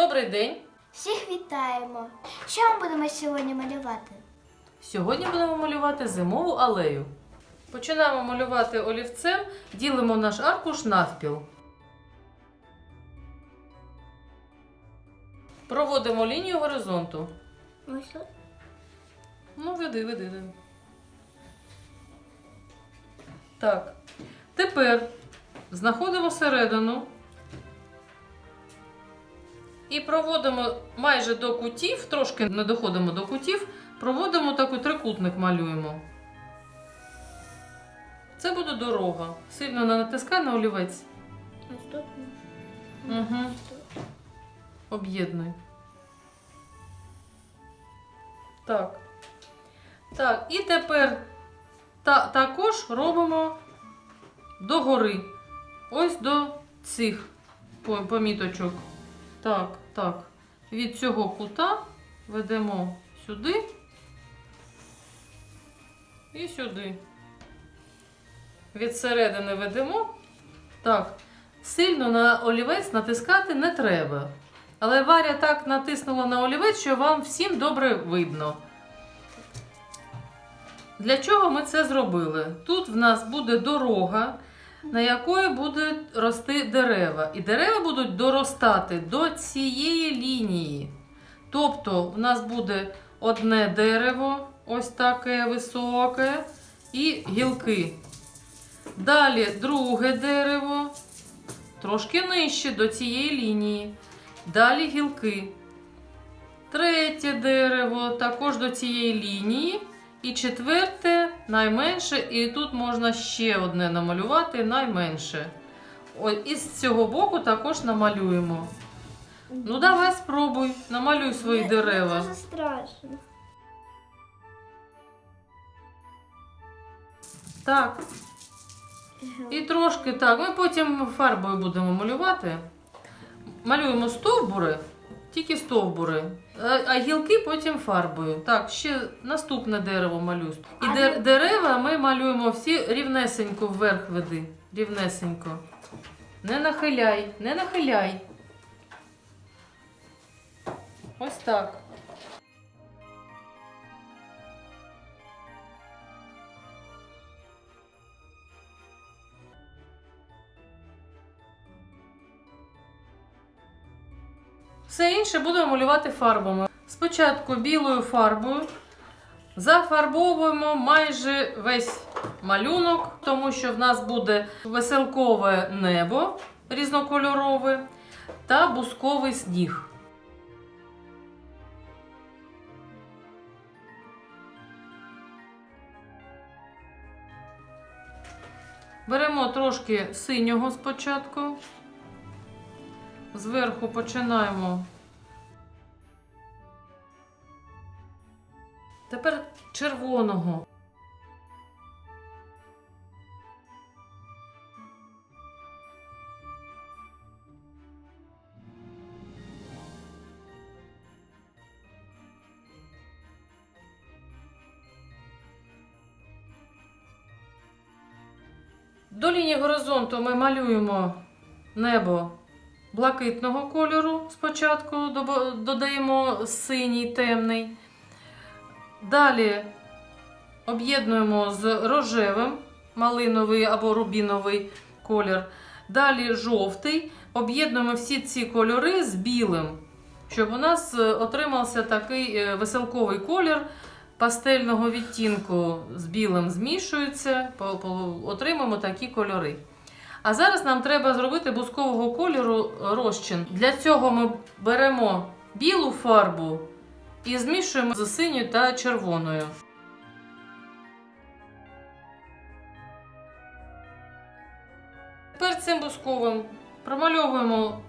Добрий день! Всіх вітаємо! Що ми будемо сьогодні малювати? Сьогодні будемо малювати зимову алею. Починаємо малювати олівцем, ділимо наш аркуш навпіл. Проводимо лінію горизонту. Ось тут. Ну, веди, веди, веди. Так. Тепер знаходимо середину і проводимо майже до кутів, трошки не доходимо до кутів, проводимо такий трикутник малюємо. Це буде дорога. Сильно не натискай на олівець. Ось тут. Угу. Об'єднуй. Так. Так, і тепер та, також робимо догори. Ось до цих поміточок. Так, так. Від цього кута ведемо сюди і сюди. Від середини ведемо. Так. Сильно на олівець натискати не треба. Але Варя так натиснула на олівець, що вам всім добре видно. Для чого ми це зробили? Тут в нас буде дорога, на якої будуть рости дерева. І дерева будуть доростати до цієї лінії. Тобто, в нас буде одне дерево, ось таке високе, і гілки. Далі друге дерево, трошки нижче до цієї лінії. Далі гілки. Третє дерево також до цієї лінії. І четверте найменше, і тут можна ще одне намалювати найменше. І з цього боку також намалюємо. Ну, давай спробуй, намалюй свої дерева. Дуже страшно. Так. І трошки так. Ми потім фарбою будемо малювати. Малюємо стовбури, тільки стовбури. А, а гілки потім фарбою. Так, ще наступне дерево малюю. І А де- ви- дерева ми малюємо всі рівнесенько вверх веди. Рівнесенько. Не нахиляй, не нахиляй. Ось так. Все інше будемо малювати фарбами. Спочатку білою фарбою зафарбовуємо майже весь малюнок, тому що в нас буде веселкове небо різнокольорове та бусковий сніг. Беремо трошки синього спочатку. Зверху починаємо. Тепер червоного. До лінії горизонту ми малюємо небо блакитного кольору спочатку, додаємо синій темний. Далі об'єднуємо з рожевим, малиновий або рубіновий колір. Далі жовтий. Об'єднуємо всі ці кольори з білим, щоб у нас е, отримався такий е, веселковий колір пастельного відтінку з білим змішується, отримаємо такі кольори. А зараз нам треба зробити бускового кольору розчин. Для цього ми беремо білу фарбу і змішуємо з синьою та червоною. Тепер цим бусковим промальовуємо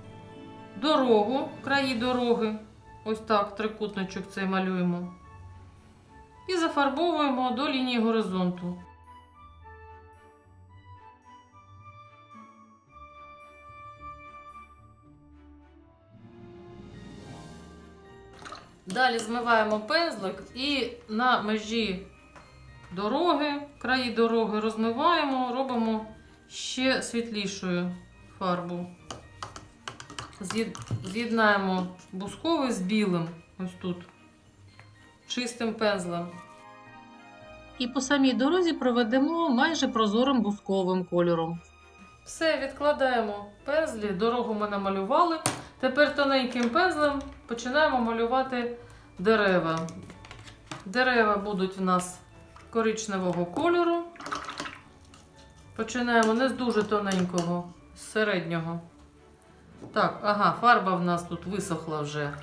дорогу, краї дороги. Ось так, трикутничок цей малюємо. І зафарбовуємо до лінії горизонту. Далі змиваємо пензлик і на межі дороги, краї дороги розмиваємо, робимо ще світлішою фарбу. з'єднаємо бусковий з білим. Ось тут. Чистим пензлем. І по самій дорозі проведемо майже прозорим бусковим кольором. Все, відкладаємо пензлі, дорогу ми намалювали. Тепер тоненьким пензлем починаємо малювати дерева. Дерева будуть в нас коричневого кольору. Починаємо не з дуже тоненького, з середнього. Так, ага, фарба в нас тут висохла вже.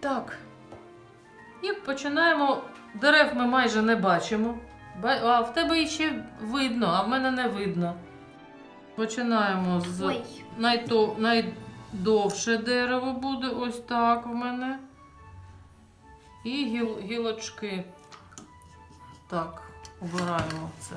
Так. І починаємо. Дерев ми майже не бачимо. А в тебе ще видно, а в мене не видно. Починаємо з найто, найдовше дерево буде ось так в мене. І гіл, гілочки. Так, обираємо це.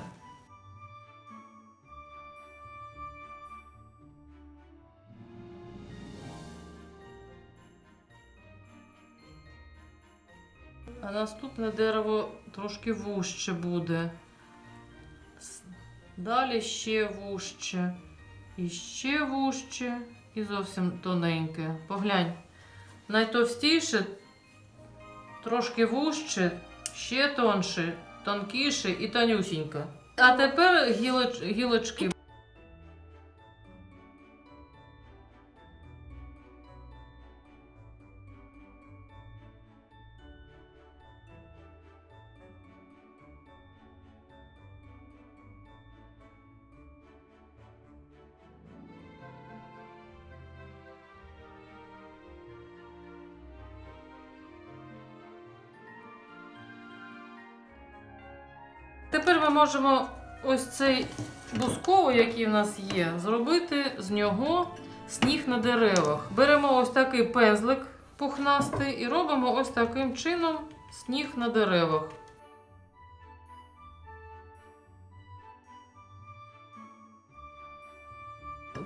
А наступне дерево трошки вужче буде. Далі ще вужче. І ще вужче, і зовсім тоненьке. Поглянь. Найтовстіше, трошки вужче, ще тонше, тонкіше і тонюсіньке. А тепер гілоч, гілочки. Тепер ми можемо ось цей бусковий, який в нас є, зробити з нього сніг на деревах. Беремо ось такий пензлик пухнастий і робимо ось таким чином сніг на деревах.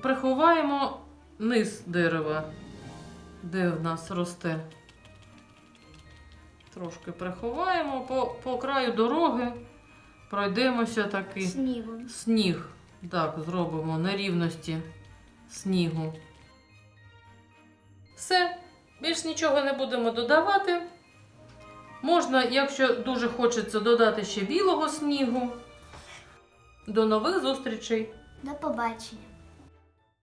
Приховаємо низ дерева, де в нас росте. Трошки приховаємо по, по краю дороги. Пройдемося такий снігом. сніг. Так, зробимо на рівності снігу. Все, більш нічого не будемо додавати. Можна, якщо дуже хочеться, додати ще білого снігу. До нових зустрічей! До побачення.